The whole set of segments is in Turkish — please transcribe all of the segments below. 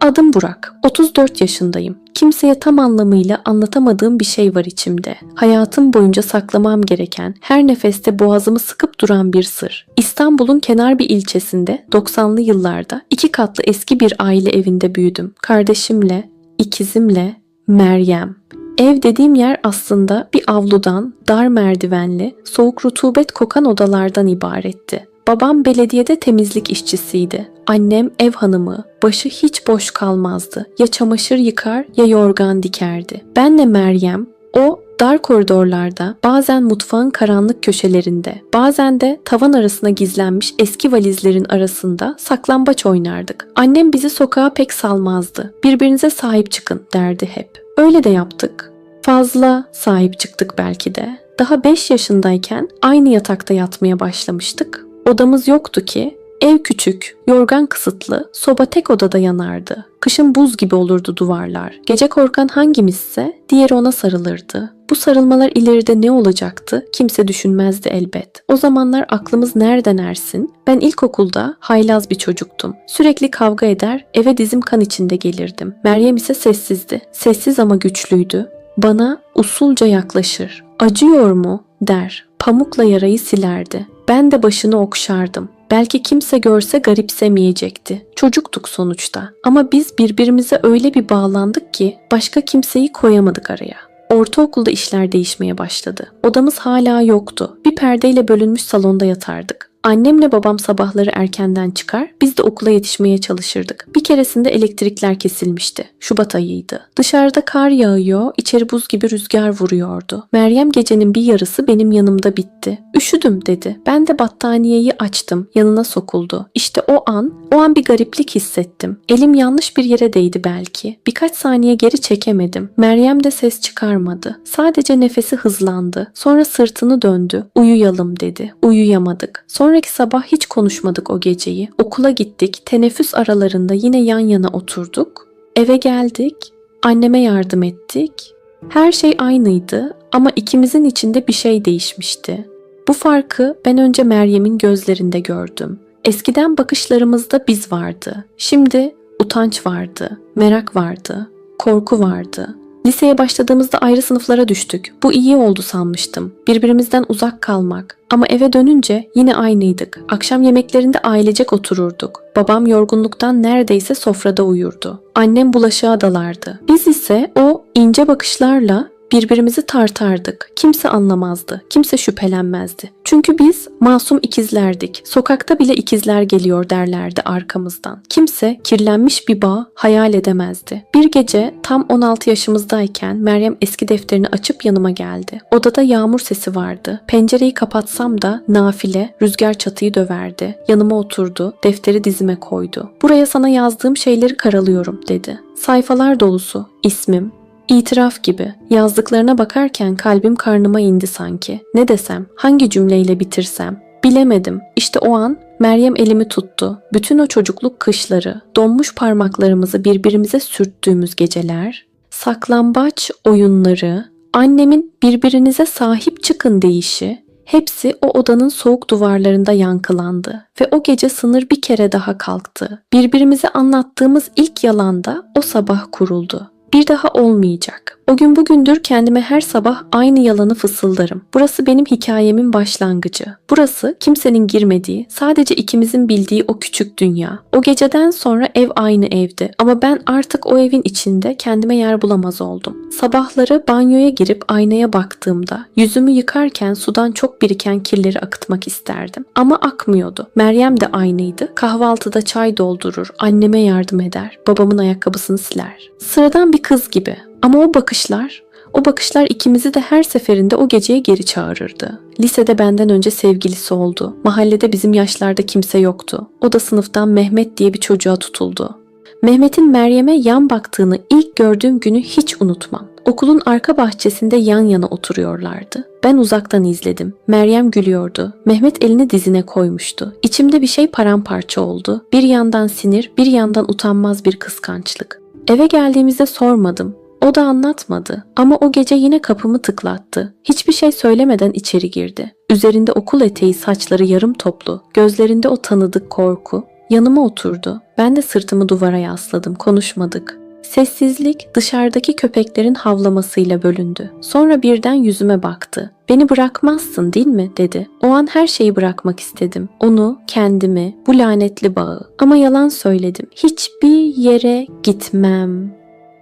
Adım Burak. 34 yaşındayım. Kimseye tam anlamıyla anlatamadığım bir şey var içimde. Hayatım boyunca saklamam gereken, her nefeste boğazımı sıkıp duran bir sır. İstanbul'un kenar bir ilçesinde 90'lı yıllarda iki katlı eski bir aile evinde büyüdüm. Kardeşimle, ikizimle, Meryem. Ev dediğim yer aslında bir avludan, dar merdivenli, soğuk rutubet kokan odalardan ibaretti. Babam belediyede temizlik işçisiydi. Annem ev hanımı, başı hiç boş kalmazdı. Ya çamaşır yıkar ya yorgan dikerdi. Benle Meryem, o dar koridorlarda, bazen mutfağın karanlık köşelerinde, bazen de tavan arasına gizlenmiş eski valizlerin arasında saklambaç oynardık. Annem bizi sokağa pek salmazdı. Birbirinize sahip çıkın derdi hep. Öyle de yaptık. Fazla sahip çıktık belki de. Daha 5 yaşındayken aynı yatakta yatmaya başlamıştık. Odamız yoktu ki. Ev küçük, yorgan kısıtlı, soba tek odada yanardı. Kışın buz gibi olurdu duvarlar. Gece korkan hangimizse diğeri ona sarılırdı. Bu sarılmalar ileride ne olacaktı kimse düşünmezdi elbet. O zamanlar aklımız nereden ersin? Ben ilkokulda haylaz bir çocuktum. Sürekli kavga eder, eve dizim kan içinde gelirdim. Meryem ise sessizdi. Sessiz ama güçlüydü. Bana usulca yaklaşır. Acıyor mu? der. Pamukla yarayı silerdi. Ben de başını okşardım. Belki kimse görse garipsemeyecekti. Çocuktuk sonuçta. Ama biz birbirimize öyle bir bağlandık ki başka kimseyi koyamadık araya. Ortaokulda işler değişmeye başladı. Odamız hala yoktu. Bir perdeyle bölünmüş salonda yatardık. Annemle babam sabahları erkenden çıkar, biz de okula yetişmeye çalışırdık. Bir keresinde elektrikler kesilmişti. Şubat ayıydı. Dışarıda kar yağıyor, içeri buz gibi rüzgar vuruyordu. Meryem gecenin bir yarısı benim yanımda bitti. Üşüdüm dedi. Ben de battaniyeyi açtım. Yanına sokuldu. İşte o an, o an bir gariplik hissettim. Elim yanlış bir yere değdi belki. Birkaç saniye geri çekemedim. Meryem de ses çıkarmadı. Sadece nefesi hızlandı. Sonra sırtını döndü. Uyuyalım dedi. Uyuyamadık. Sonraki sabah hiç konuşmadık o geceyi. Okula gittik. Teneffüs aralarında yine yan yana oturduk. Eve geldik. Anneme yardım ettik. Her şey aynıydı ama ikimizin içinde bir şey değişmişti. Bu farkı ben önce Meryem'in gözlerinde gördüm. Eskiden bakışlarımızda biz vardı. Şimdi utanç vardı, merak vardı, korku vardı. Liseye başladığımızda ayrı sınıflara düştük. Bu iyi oldu sanmıştım. Birbirimizden uzak kalmak. Ama eve dönünce yine aynıydık. Akşam yemeklerinde ailecek otururduk. Babam yorgunluktan neredeyse sofrada uyurdu. Annem bulaşığa dalardı. Biz ise o ince bakışlarla birbirimizi tartardık. Kimse anlamazdı. Kimse şüphelenmezdi. Çünkü biz masum ikizlerdik. Sokakta bile ikizler geliyor derlerdi arkamızdan. Kimse kirlenmiş bir bağ hayal edemezdi. Bir gece tam 16 yaşımızdayken Meryem eski defterini açıp yanıma geldi. Odada yağmur sesi vardı. Pencereyi kapatsam da nafile rüzgar çatıyı döverdi. Yanıma oturdu. Defteri dizime koydu. Buraya sana yazdığım şeyleri karalıyorum dedi. Sayfalar dolusu. ismim, İtiraf gibi. Yazdıklarına bakarken kalbim karnıma indi sanki. Ne desem, hangi cümleyle bitirsem? Bilemedim. İşte o an Meryem elimi tuttu. Bütün o çocukluk kışları, donmuş parmaklarımızı birbirimize sürttüğümüz geceler, saklambaç oyunları, annemin birbirinize sahip çıkın deyişi, hepsi o odanın soğuk duvarlarında yankılandı ve o gece sınır bir kere daha kalktı. Birbirimize anlattığımız ilk yalanda o sabah kuruldu. Bir daha olmayacak. O gün bugündür kendime her sabah aynı yalanı fısıldarım. Burası benim hikayemin başlangıcı. Burası kimsenin girmediği, sadece ikimizin bildiği o küçük dünya. O geceden sonra ev aynı evdi ama ben artık o evin içinde kendime yer bulamaz oldum. Sabahları banyoya girip aynaya baktığımda yüzümü yıkarken sudan çok biriken kirleri akıtmak isterdim. Ama akmıyordu. Meryem de aynıydı. Kahvaltıda çay doldurur, anneme yardım eder, babamın ayakkabısını siler. Sıradan bir kız gibi ama o bakışlar, o bakışlar ikimizi de her seferinde o geceye geri çağırırdı. Lisede benden önce sevgilisi oldu. Mahallede bizim yaşlarda kimse yoktu. O da sınıftan Mehmet diye bir çocuğa tutuldu. Mehmet'in Meryem'e yan baktığını ilk gördüğüm günü hiç unutmam. Okulun arka bahçesinde yan yana oturuyorlardı. Ben uzaktan izledim. Meryem gülüyordu. Mehmet elini dizine koymuştu. İçimde bir şey paramparça oldu. Bir yandan sinir, bir yandan utanmaz bir kıskançlık. Eve geldiğimizde sormadım. O da anlatmadı ama o gece yine kapımı tıklattı. Hiçbir şey söylemeden içeri girdi. Üzerinde okul eteği saçları yarım toplu, gözlerinde o tanıdık korku. Yanıma oturdu. Ben de sırtımı duvara yasladım. Konuşmadık. Sessizlik dışarıdaki köpeklerin havlamasıyla bölündü. Sonra birden yüzüme baktı. Beni bırakmazsın değil mi dedi. O an her şeyi bırakmak istedim. Onu, kendimi, bu lanetli bağı. Ama yalan söyledim. Hiçbir yere gitmem.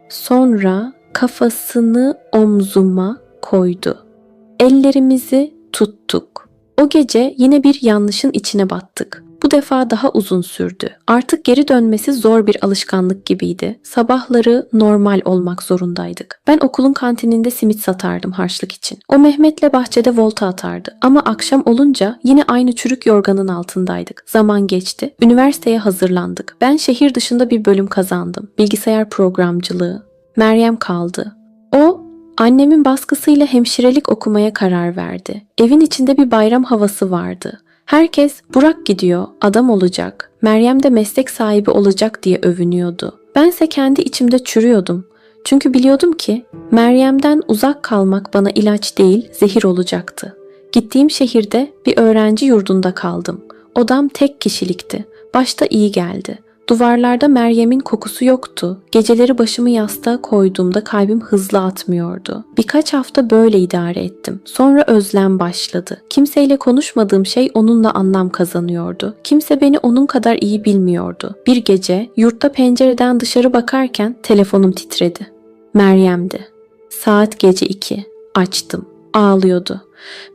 Sonra kafasını omzuma koydu. Ellerimizi tuttuk. O gece yine bir yanlışın içine battık. Bu defa daha uzun sürdü. Artık geri dönmesi zor bir alışkanlık gibiydi. Sabahları normal olmak zorundaydık. Ben okulun kantininde simit satardım harçlık için. O Mehmet'le bahçede volta atardı. Ama akşam olunca yine aynı çürük yorganın altındaydık. Zaman geçti. Üniversiteye hazırlandık. Ben şehir dışında bir bölüm kazandım. Bilgisayar programcılığı. Meryem kaldı. O Annemin baskısıyla hemşirelik okumaya karar verdi. Evin içinde bir bayram havası vardı. Herkes Burak gidiyor, adam olacak, Meryem de meslek sahibi olacak diye övünüyordu. Bense kendi içimde çürüyordum. Çünkü biliyordum ki Meryem'den uzak kalmak bana ilaç değil, zehir olacaktı. Gittiğim şehirde bir öğrenci yurdunda kaldım. Odam tek kişilikti. Başta iyi geldi. Duvarlarda Meryem'in kokusu yoktu. Geceleri başımı yastığa koyduğumda kalbim hızlı atmıyordu. Birkaç hafta böyle idare ettim. Sonra özlem başladı. Kimseyle konuşmadığım şey onunla anlam kazanıyordu. Kimse beni onun kadar iyi bilmiyordu. Bir gece yurtta pencereden dışarı bakarken telefonum titredi. Meryem'di. Saat gece iki. Açtım. Ağlıyordu.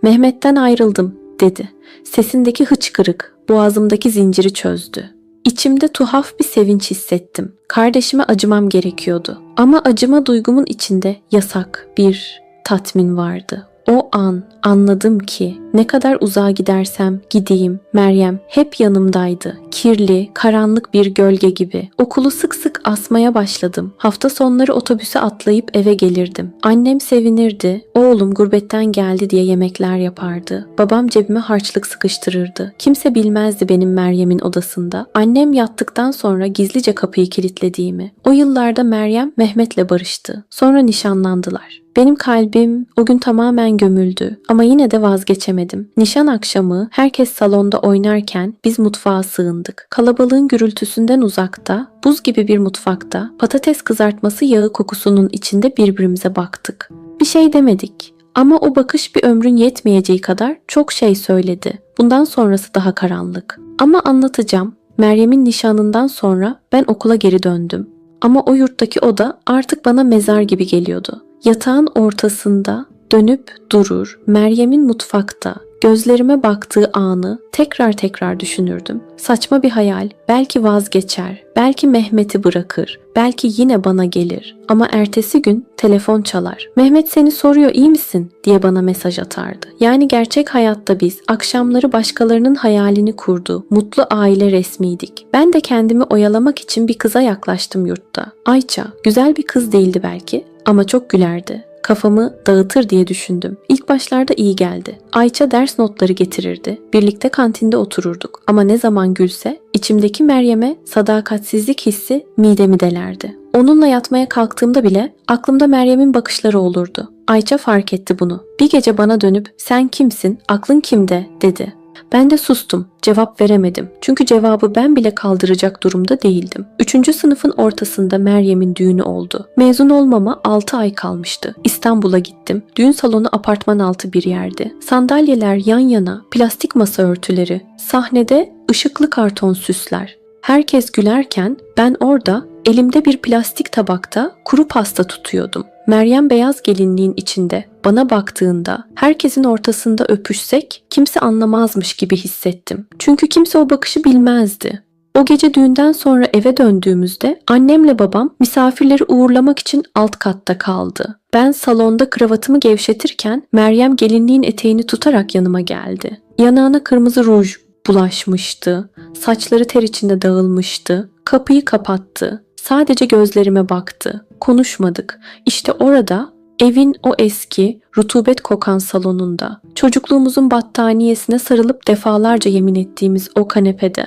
Mehmet'ten ayrıldım dedi. Sesindeki hıçkırık boğazımdaki zinciri çözdü. İçimde tuhaf bir sevinç hissettim. Kardeşime acımam gerekiyordu. Ama acıma duygumun içinde yasak bir tatmin vardı. O an anladım ki ne kadar uzağa gidersem gideyim Meryem hep yanımdaydı. Kirli, karanlık bir gölge gibi. Okulu sık sık asmaya başladım. Hafta sonları otobüse atlayıp eve gelirdim. Annem sevinirdi. Oğlum gurbetten geldi diye yemekler yapardı. Babam cebime harçlık sıkıştırırdı. Kimse bilmezdi benim Meryem'in odasında. Annem yattıktan sonra gizlice kapıyı kilitlediğimi. O yıllarda Meryem Mehmet'le barıştı. Sonra nişanlandılar. Benim kalbim o gün tamamen gömüldü ama yine de vazgeçemedim. Nişan akşamı herkes salonda oynarken biz mutfağa sığındık. Kalabalığın gürültüsünden uzakta, buz gibi bir mutfakta patates kızartması yağı kokusunun içinde birbirimize baktık. Bir şey demedik ama o bakış bir ömrün yetmeyeceği kadar çok şey söyledi. Bundan sonrası daha karanlık. Ama anlatacağım. Meryem'in nişanından sonra ben okula geri döndüm. Ama o yurttaki oda artık bana mezar gibi geliyordu. Yatağın ortasında dönüp durur, Meryem'in mutfakta gözlerime baktığı anı tekrar tekrar düşünürdüm. Saçma bir hayal, belki vazgeçer, belki Mehmet'i bırakır, belki yine bana gelir. Ama ertesi gün telefon çalar. Mehmet seni soruyor iyi misin diye bana mesaj atardı. Yani gerçek hayatta biz akşamları başkalarının hayalini kurdu, mutlu aile resmiydik. Ben de kendimi oyalamak için bir kıza yaklaştım yurtta. Ayça, güzel bir kız değildi belki ama çok gülerdi. Kafamı dağıtır diye düşündüm. İlk başlarda iyi geldi. Ayça ders notları getirirdi. Birlikte kantinde otururduk. Ama ne zaman gülse içimdeki Meryem'e sadakatsizlik hissi midemi delerdi. Onunla yatmaya kalktığımda bile aklımda Meryem'in bakışları olurdu. Ayça fark etti bunu. Bir gece bana dönüp sen kimsin, aklın kimde dedi. Ben de sustum. Cevap veremedim. Çünkü cevabı ben bile kaldıracak durumda değildim. Üçüncü sınıfın ortasında Meryem'in düğünü oldu. Mezun olmama 6 ay kalmıştı. İstanbul'a gittim. Düğün salonu apartman altı bir yerdi. Sandalyeler yan yana, plastik masa örtüleri, sahnede ışıklı karton süsler. Herkes gülerken ben orada elimde bir plastik tabakta kuru pasta tutuyordum. Meryem beyaz gelinliğin içinde bana baktığında herkesin ortasında öpüşsek kimse anlamazmış gibi hissettim. Çünkü kimse o bakışı bilmezdi. O gece düğünden sonra eve döndüğümüzde annemle babam misafirleri uğurlamak için alt katta kaldı. Ben salonda kravatımı gevşetirken Meryem gelinliğin eteğini tutarak yanıma geldi. Yanağına kırmızı ruj bulaşmıştı. Saçları ter içinde dağılmıştı. Kapıyı kapattı. Sadece gözlerime baktı. Konuşmadık. İşte orada evin o eski, rutubet kokan salonunda, çocukluğumuzun battaniyesine sarılıp defalarca yemin ettiğimiz o kanepede.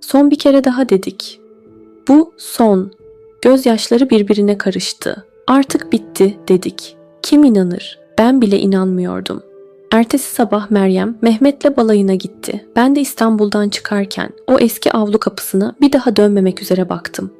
Son bir kere daha dedik. Bu son. Gözyaşları birbirine karıştı. Artık bitti dedik. Kim inanır? Ben bile inanmıyordum. Ertesi sabah Meryem Mehmet'le balayına gitti. Ben de İstanbul'dan çıkarken o eski avlu kapısına bir daha dönmemek üzere baktım.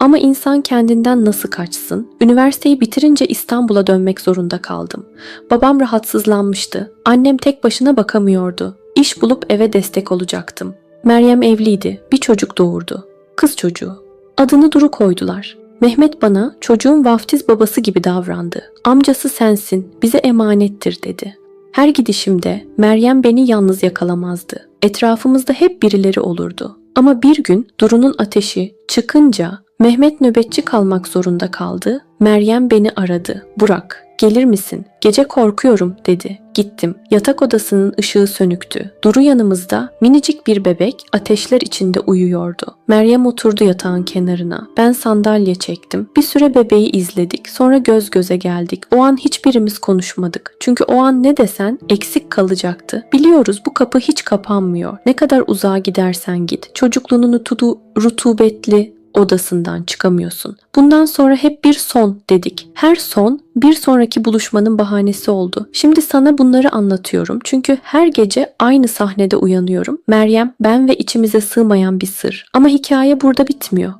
Ama insan kendinden nasıl kaçsın? Üniversiteyi bitirince İstanbul'a dönmek zorunda kaldım. Babam rahatsızlanmıştı. Annem tek başına bakamıyordu. İş bulup eve destek olacaktım. Meryem evliydi. Bir çocuk doğurdu. Kız çocuğu. Adını Duru koydular. Mehmet bana çocuğun vaftiz babası gibi davrandı. Amcası sensin, bize emanettir dedi. Her gidişimde Meryem beni yalnız yakalamazdı. Etrafımızda hep birileri olurdu. Ama bir gün Duru'nun ateşi çıkınca Mehmet nöbetçi kalmak zorunda kaldı. Meryem beni aradı. Burak, gelir misin? Gece korkuyorum dedi. Gittim. Yatak odasının ışığı sönüktü. Duru yanımızda minicik bir bebek ateşler içinde uyuyordu. Meryem oturdu yatağın kenarına. Ben sandalye çektim. Bir süre bebeği izledik. Sonra göz göze geldik. O an hiçbirimiz konuşmadık. Çünkü o an ne desen eksik kalacaktı. Biliyoruz bu kapı hiç kapanmıyor. Ne kadar uzağa gidersen git. Çocukluğunun tutu rutubetli, odasından çıkamıyorsun. Bundan sonra hep bir son dedik. Her son bir sonraki buluşmanın bahanesi oldu. Şimdi sana bunları anlatıyorum. Çünkü her gece aynı sahnede uyanıyorum. Meryem, ben ve içimize sığmayan bir sır. Ama hikaye burada bitmiyor.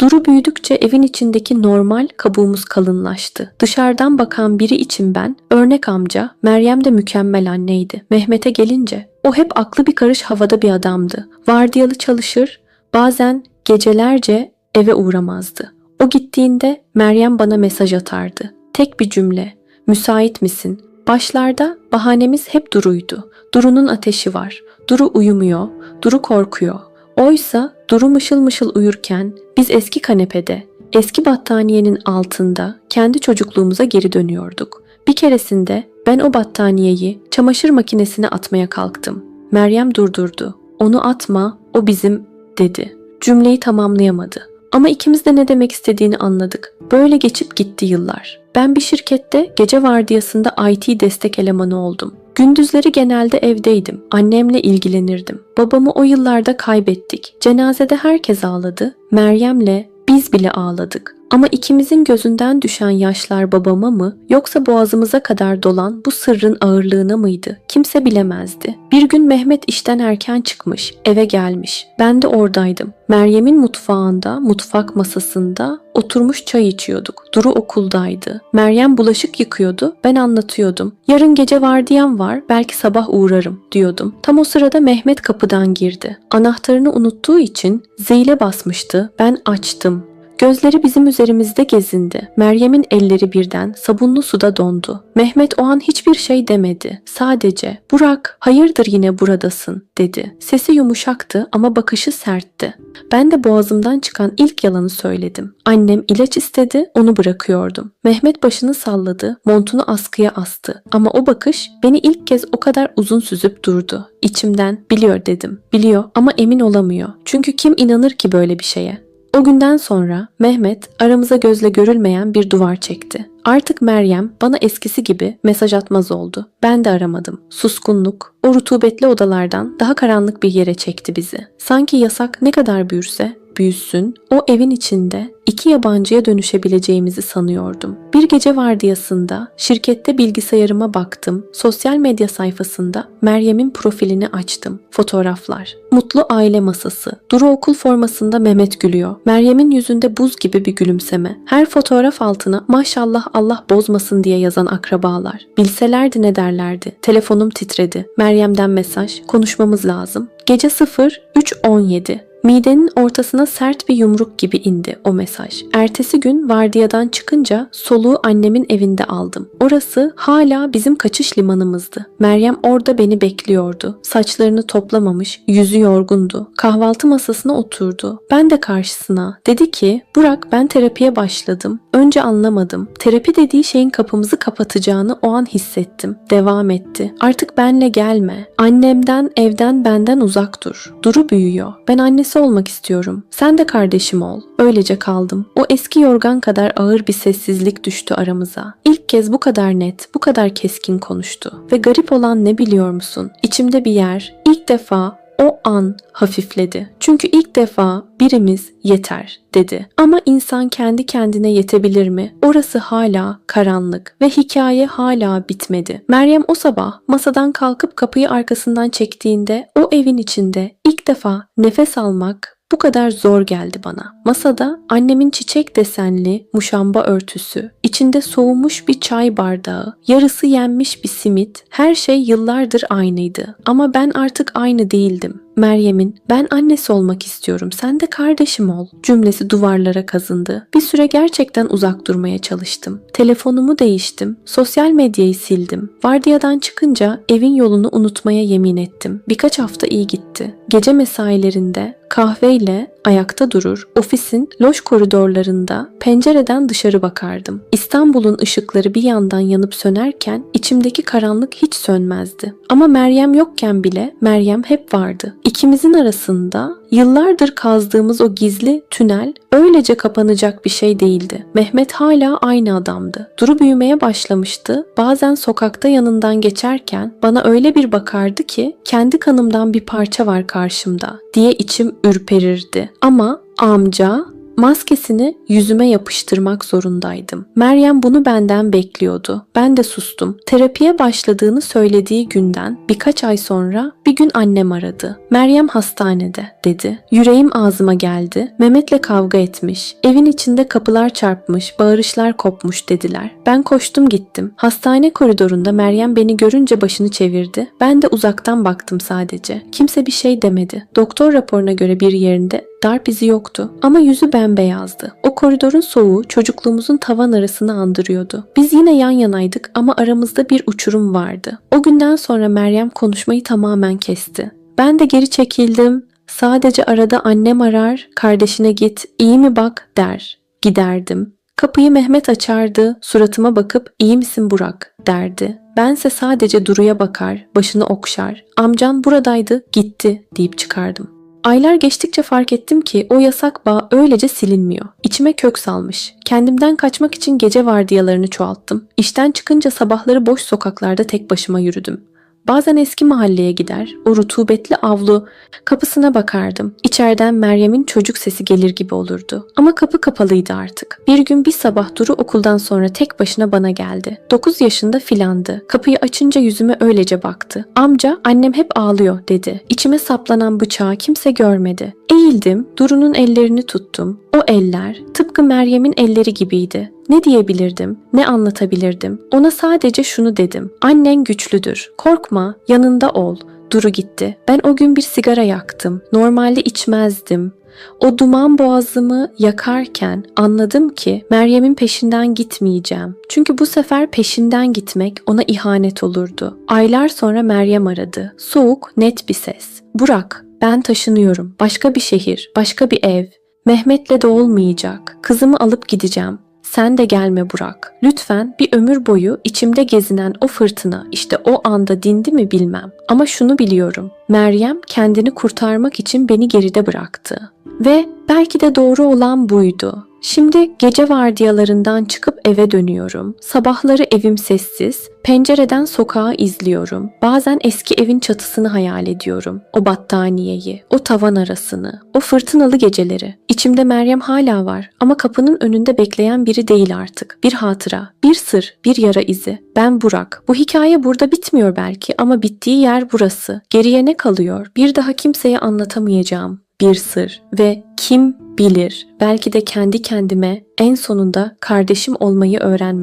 Duru büyüdükçe evin içindeki normal kabuğumuz kalınlaştı. Dışarıdan bakan biri için ben, örnek amca, Meryem de mükemmel anneydi. Mehmet'e gelince, o hep aklı bir karış havada bir adamdı. Vardiyalı çalışır, bazen gecelerce eve uğramazdı. O gittiğinde Meryem bana mesaj atardı. Tek bir cümle. Müsait misin? Başlarda bahanemiz hep Duru'ydu. Duru'nun ateşi var. Duru uyumuyor. Duru korkuyor. Oysa Duru mışıl mışıl uyurken biz eski kanepede, eski battaniyenin altında kendi çocukluğumuza geri dönüyorduk. Bir keresinde ben o battaniyeyi çamaşır makinesine atmaya kalktım. Meryem durdurdu. Onu atma, o bizim dedi. Cümleyi tamamlayamadı. Ama ikimiz de ne demek istediğini anladık. Böyle geçip gitti yıllar. Ben bir şirkette gece vardiyasında IT destek elemanı oldum. Gündüzleri genelde evdeydim. Annemle ilgilenirdim. Babamı o yıllarda kaybettik. Cenazede herkes ağladı. Meryem'le biz bile ağladık. Ama ikimizin gözünden düşen yaşlar babama mı yoksa boğazımıza kadar dolan bu sırrın ağırlığına mıydı? Kimse bilemezdi. Bir gün Mehmet işten erken çıkmış, eve gelmiş. Ben de oradaydım. Meryem'in mutfağında, mutfak masasında oturmuş çay içiyorduk. Duru okuldaydı. Meryem bulaşık yıkıyordu. Ben anlatıyordum. Yarın gece vardiyam var. Belki sabah uğrarım diyordum. Tam o sırada Mehmet kapıdan girdi. Anahtarını unuttuğu için zile basmıştı. Ben açtım. Gözleri bizim üzerimizde gezindi. Meryem'in elleri birden sabunlu suda dondu. Mehmet o an hiçbir şey demedi. Sadece "Burak, hayırdır yine buradasın?" dedi. Sesi yumuşaktı ama bakışı sertti. Ben de boğazımdan çıkan ilk yalanı söyledim. Annem ilaç istedi, onu bırakıyordum. Mehmet başını salladı, montunu askıya astı. Ama o bakış beni ilk kez o kadar uzun süzüp durdu. İçimden biliyor dedim. Biliyor ama emin olamıyor. Çünkü kim inanır ki böyle bir şeye? O günden sonra Mehmet aramıza gözle görülmeyen bir duvar çekti. Artık Meryem bana eskisi gibi mesaj atmaz oldu. Ben de aramadım. Suskunluk o rutubetli odalardan daha karanlık bir yere çekti bizi. Sanki yasak ne kadar büyürse büyüsün o evin içinde iki yabancıya dönüşebileceğimizi sanıyordum. Bir gece vardiyasında şirkette bilgisayarıma baktım. Sosyal medya sayfasında Meryem'in profilini açtım. Fotoğraflar. Mutlu aile masası. Duru okul formasında Mehmet gülüyor. Meryem'in yüzünde buz gibi bir gülümseme. Her fotoğraf altına maşallah Allah bozmasın diye yazan akrabalar. Bilselerdi ne derlerdi. Telefonum titredi. Meryem'den mesaj. Konuşmamız lazım. Gece 0 3.17 Midenin ortasına sert bir yumruk gibi indi o mesaj. Ertesi gün vardiyadan çıkınca soluğu annemin evinde aldım. Orası hala bizim kaçış limanımızdı. Meryem orada beni bekliyordu. Saçlarını toplamamış, yüzü yorgundu. Kahvaltı masasına oturdu. Ben de karşısına. Dedi ki, Burak ben terapiye başladım. Önce anlamadım. Terapi dediği şeyin kapımızı kapatacağını o an hissettim. Devam etti. Artık benle gelme. Annemden, evden, benden uzak dur. Duru büyüyor. Ben annesi olmak istiyorum. Sen de kardeşim ol. Öylece kaldım. O eski yorgan kadar ağır bir sessizlik düştü aramıza. İlk kez bu kadar net, bu kadar keskin konuştu. Ve garip olan ne biliyor musun? İçimde bir yer ilk defa O an hafifledi. Çünkü ilk defa birimiz yeter dedi. Ama insan kendi kendine yetebilir mi? Orası hala karanlık ve hikaye hala bitmedi. Meryem o sabah masadan kalkıp kapıyı arkasından çektiğinde o evin içinde ilk defa nefes almak bu kadar zor geldi bana. Masada annemin çiçek desenli muşamba örtüsü, içinde soğumuş bir çay bardağı, yarısı yenmiş bir simit, her şey yıllardır aynıydı. Ama ben artık aynı değildim. Meryem'in ben annesi olmak istiyorum sen de kardeşim ol cümlesi duvarlara kazındı. Bir süre gerçekten uzak durmaya çalıştım. Telefonumu değiştim, sosyal medyayı sildim. Vardiyadan çıkınca evin yolunu unutmaya yemin ettim. Birkaç hafta iyi gitti. Gece mesailerinde kahveyle ayakta durur, ofisin loş koridorlarında pencereden dışarı bakardım. İstanbul'un ışıkları bir yandan yanıp sönerken içimdeki karanlık hiç sönmezdi. Ama Meryem yokken bile Meryem hep vardı. İkimizin arasında yıllardır kazdığımız o gizli tünel öylece kapanacak bir şey değildi. Mehmet hala aynı adamdı. Duru büyümeye başlamıştı. Bazen sokakta yanından geçerken bana öyle bir bakardı ki kendi kanımdan bir parça var karşımda diye içim ürperirdi. Ama amca Maskesini yüzüme yapıştırmak zorundaydım. Meryem bunu benden bekliyordu. Ben de sustum. Terapiye başladığını söylediği günden birkaç ay sonra bir gün annem aradı. Meryem hastanede dedi. Yüreğim ağzıma geldi. Mehmet'le kavga etmiş. Evin içinde kapılar çarpmış, bağırışlar kopmuş dediler. Ben koştum gittim. Hastane koridorunda Meryem beni görünce başını çevirdi. Ben de uzaktan baktım sadece. Kimse bir şey demedi. Doktor raporuna göre bir yerinde darp izi yoktu ama yüzü bembeyazdı. O koridorun soğuğu çocukluğumuzun tavan arasını andırıyordu. Biz yine yan yanaydık ama aramızda bir uçurum vardı. O günden sonra Meryem konuşmayı tamamen kesti. Ben de geri çekildim. Sadece arada annem arar, kardeşine git, iyi mi bak der. Giderdim. Kapıyı Mehmet açardı, suratıma bakıp iyi misin Burak derdi. Bense sadece Duru'ya bakar, başını okşar. Amcan buradaydı, gitti deyip çıkardım. Aylar geçtikçe fark ettim ki o yasak bağ öylece silinmiyor. İçime kök salmış. Kendimden kaçmak için gece vardiyalarını çoğalttım. İşten çıkınca sabahları boş sokaklarda tek başıma yürüdüm. Bazen eski mahalleye gider, o rutubetli avlu kapısına bakardım. İçeriden Meryem'in çocuk sesi gelir gibi olurdu. Ama kapı kapalıydı artık. Bir gün bir sabah Duru okuldan sonra tek başına bana geldi. 9 yaşında filandı. Kapıyı açınca yüzüme öylece baktı. Amca annem hep ağlıyor dedi. İçime saplanan bıçağı kimse görmedi. Eğildim, Duru'nun ellerini tuttum. O eller tıpkı Meryem'in elleri gibiydi. Ne diyebilirdim, ne anlatabilirdim? Ona sadece şunu dedim. Annen güçlüdür. Korkma, yanında ol. Duru gitti. Ben o gün bir sigara yaktım. Normalde içmezdim. O duman boğazımı yakarken anladım ki Meryem'in peşinden gitmeyeceğim. Çünkü bu sefer peşinden gitmek ona ihanet olurdu. Aylar sonra Meryem aradı. Soğuk, net bir ses. Burak, ben taşınıyorum. Başka bir şehir, başka bir ev. Mehmet'le de olmayacak. Kızımı alıp gideceğim. Sen de gelme Burak. Lütfen bir ömür boyu içimde gezinen o fırtına işte o anda dindi mi bilmem. Ama şunu biliyorum. Meryem kendini kurtarmak için beni geride bıraktı. Ve belki de doğru olan buydu. Şimdi gece vardiyalarından çıkıp eve dönüyorum. Sabahları evim sessiz, pencereden sokağı izliyorum. Bazen eski evin çatısını hayal ediyorum. O battaniyeyi, o tavan arasını, o fırtınalı geceleri. İçimde Meryem hala var ama kapının önünde bekleyen biri değil artık. Bir hatıra, bir sır, bir yara izi. Ben Burak. Bu hikaye burada bitmiyor belki ama bittiği yer burası. Geriye ne kalıyor? Bir daha kimseye anlatamayacağım bir sır ve kim bilir belki de kendi kendime en sonunda kardeşim olmayı öğrenme.